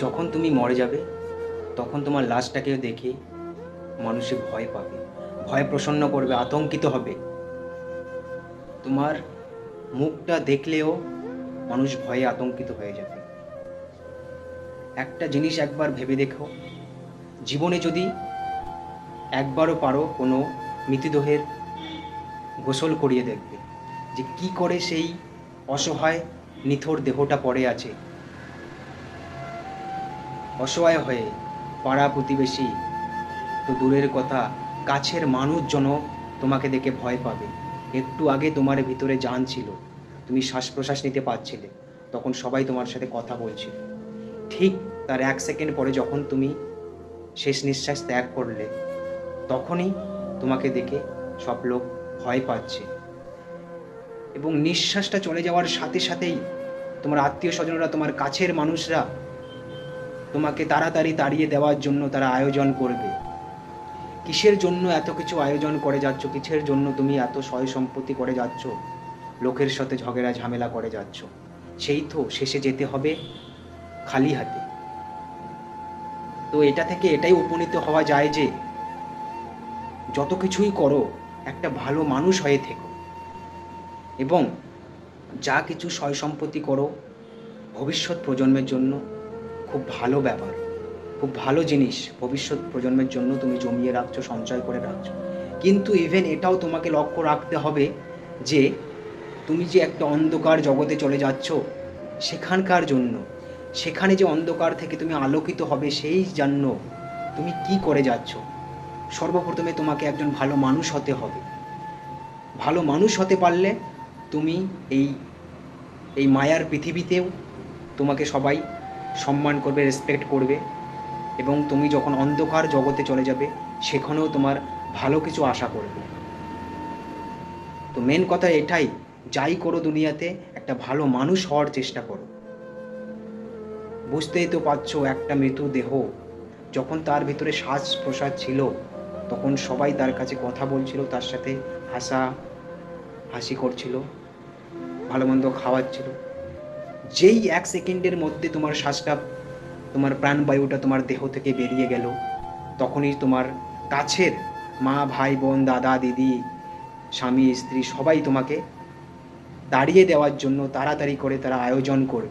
যখন তুমি মরে যাবে, তখন তোমার লাশটাকে দেখে মানুষে ভয় পাবে, ভয় প্রসন্ন করবে, আতঙ্কিত হবে। তোমার মুখটা দেখলেও মানুষ ভয়ে আতঙ্কিত হয়ে যাবে। একটা জিনিস একবার ভেবে দেখো, জীবনে যদি একবারও পারো কোনো মৃতদেহের গোসল করিয়ে দেখবে যে কি করে সেই অসহায় নিথর দেহটা পড়ে আছে। অসহায় হয়ে পাড়া প্রতিবেশী, তো দূরের কথা, কাছের মানুষজন তোমাকে দেখে ভয় পাবে। একটু আগে তোমার ভিতরে জান ছিল, তুমি শ্বাস প্রশ্বাস নিতে পারছিলে, তখন সবাই তোমার সাথে কথা বলছিল। ঠিক তার এক সেকেন্ড পরে যখন তুমি শেষ নিঃশ্বাস ত্যাগ করলে, তখনই তোমাকে দেখে সব লোক ভয় পাচ্ছে। এবং নিঃশ্বাসটা চলে যাওয়ার সাথে সাথেই তোমার আত্মীয় স্বজনরা তোমার কাছের মানুষরা তোমাকে তাড়াতাড়ি তাড়িয়ে দেওয়ার জন্য তারা আয়োজন করবে। কিসের জন্য এত কিছু আয়োজন করে যাচ্ছ? কিসের জন্য তুমি এত সয় সম্পত্তি করে যাচ্ছ? লোকের সাথে ঝগড়া ঝামেলা করে যাচ্ছ। সেই তো শেষে যেতে হবে খালি হাতে। তো এটা থেকে এটাই উপনীত হওয়া যায় যে, যত কিছুই করো, একটা ভালো মানুষ হয়ে থেকো। এবং যা কিছু সয় সম্পত্তি করো, ভবিষ্যৎ প্রজন্মের জন্য খুব ভালো ব্যাপার। খুব ভালো জিনিস ভবিষ্যৎ প্রজন্মের জন্য তুমি জমিয়ে রাখছো, সঞ্চয় করে রাখছো। কিন্তু ইভেন এটাও তোমাকে লক্ষ্য রাখতে হবে যে তুমি যে একটা অন্ধকার জগতে চলে যাচ্ছ, সেখানকার জন্য, সেখানে যে অন্ধকার থেকে তুমি আলোকিত হবে সেই জন্য তুমি কি করে যাচ্ছ? সর্বপ্রথমে তোমাকে একজন ভালো মানুষ হতে হবে। ভালো মানুষ হতে পারলে তুমি এই এই মায়ার পৃথিবীতেও তোমাকে সবাই সম্মান করবে রেসপেক্ট করবে এবং তুমি যখন অন্ধকার জগতে চলে যাবে, সেখানেও তোমার ভালো কিছু আশা করবে। তো মেন কথা এটাই, যাই করো দুনিয়াতে, একটা ভালো মানুষ হওয়ার চেষ্টা করো। বুঝতেই তো পারছ একটা মৃত্যু দেহ, যখন তার ভিতরে শ্বাস প্রশ্বাস ছিল, তখন সবাই তার কাছে কথা বলছিল, তার সাথে হাসা হাসি করছিল, ভালো মন্দ খাওয়াচ্ছিল। যেই এক সেকেন্ডের মধ্যে তোমার শ্বাসটা, তোমার প্রাণবায়ুটা তোমার দেহ থেকে বেরিয়ে গেল, তখনই তোমার কাছের মা, ভাই, বোন, দাদা, দিদি, স্বামী, স্ত্রী সবাই তোমাকে দাঁড়িয়ে দেওয়ার জন্য তাড়াতাড়ি করে তারা আয়োজন করবে।